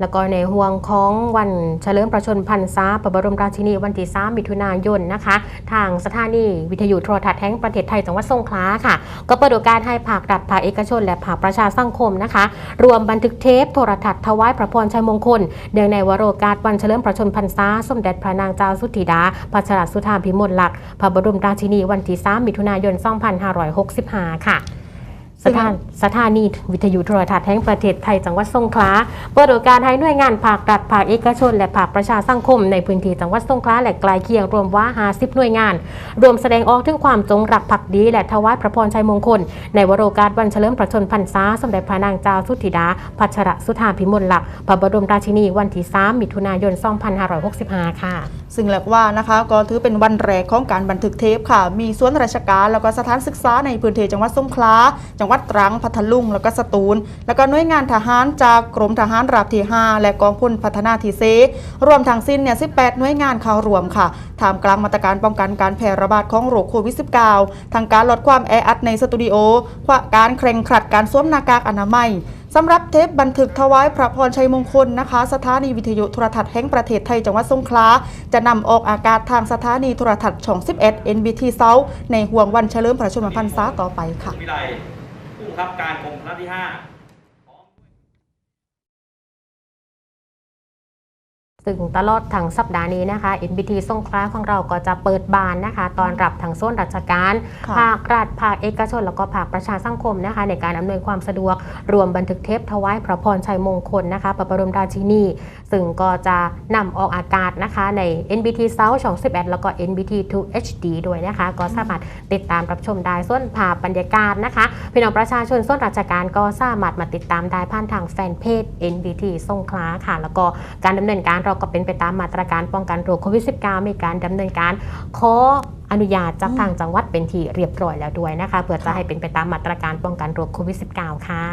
แล้วก็ในห่วงของวันเฉลิมพระชนพรรษาพระบรมราชินีวันที่ 3 มิถุนายนนะคะ ทางสถานีวิทยุโทรทัศน์แห่งประเทศไทยจังหวัดสงขลาค่ะ ก็เปิดโอกาสให้ภาครัฐภาคเอกชน และภาคประชาสังคมนะคะ รวมบันทึกเทปโทรทัศน์ถวายพระพรชัยมงคลเนื่องในวโรกาสวันเฉลิมพระชนพรรษาสมเด็จพระนางเจ้าสุธิดาพัชรสุธาพิมลลักษณ์พระบรมราชินีวันที่ 3 มิถุนายน 2565 ค่ะ สถานสถานีวิทยุโทรทัศน์แห่งประเทศไทยจังหวัดสงขลาเปิดโอกาสให้หน่วยงานภาครัฐภาคเอกชน และภาคประชาสังคม ในพื้นที่จังหวัดสงขลาและใกลเคียงรวมว่า50หน่วยงาน รวมแสดงออกถึงความจงรักภักดี และถวายพระพรชัยมงคล ในวโรกาสวันเฉลิมพระชนพรรษาสมเด็จพระนางเจ้าสุธิดาพัชรสุธาพิมลลักษณ์พระบรมราชินีวันที่3มิถุนายน 2565 ค่ะ ซึ่งเรียกว่านะคะก็ถือเป็นวันแรกของการบันทึกเทปค่ะ มีส่วนราชการแล้วก็สถานศึกษาในพื้นที่จังหวัดสงขลาจังหวัดตรังพัทลุง แล้วก็สตูล แล้วก็หน่วยงานทหารจากกรมทหารราบที่ 5 และกองพลพัฒนาทีเซรวมทั้งสิ้นเนี่ย18 หน่วยงานเข้ารวมค่ะท่ามกลางมาตรการป้องกันการแพร่ระบาดของโรคโควิด -19 ทางการลดความแออัดในสตูดิโอการเคร่งครัดการสวมหน้ากากอนามัยสำหรับเทปบันทึกถวายพระพรชัยมงคลนะคะ สถานีวิทยุโทรทัศน์แห่งประเทศไทยจังหวัดสงขลาจะนำออกอากาศทางสถานีโทรทัศน์ช่อง 11 NBT South ในห่วงวันเฉลิมพระชนมพรรษาต่อไปค่ะ ครับการกรมพระที่ 5 ซึ่งตลอดทั้งสัปดาห์นี้นะคะ NBT สงขลาของเราก็จะเปิดบานนะคะ ตอนรับทางโซนราชการค่ะภาครัฐ ภาคเอกชน แล้วก็ภาคประชาสังคมนะคะ ในการอำนวยความสะดวก รวมบันทึกเทปถวายพระพรชัยมงคลนะคะพระบรมราชินี ซึ่งก็จะนำออกอากาศนะคะใน NBT South ช่อง11 แล้วก็ NBT 2 HD ด้วยนะคะ ก็สามารถติดตามรับชมได้ส่วนภาพบรรยากาศนะคะ พี่น้องประชาชนส่วนราชการก็สามารถมาติดตามได้ผ่านทางแฟนเพจ NBT สงขลาค่ะ แล้วก็การดำเนินการเราก็เป็นไปตามมาตรการป้องกันโรคโควิด -19 มีการดำเนินการขออนุญาตจากทางจังหวัดเป็นที่เรียบร้อยแล้วด้วยนะคะเพื่อจะให้เป็นไปตามมาตรการป้องกันโรคโควิด -19 ค่ะ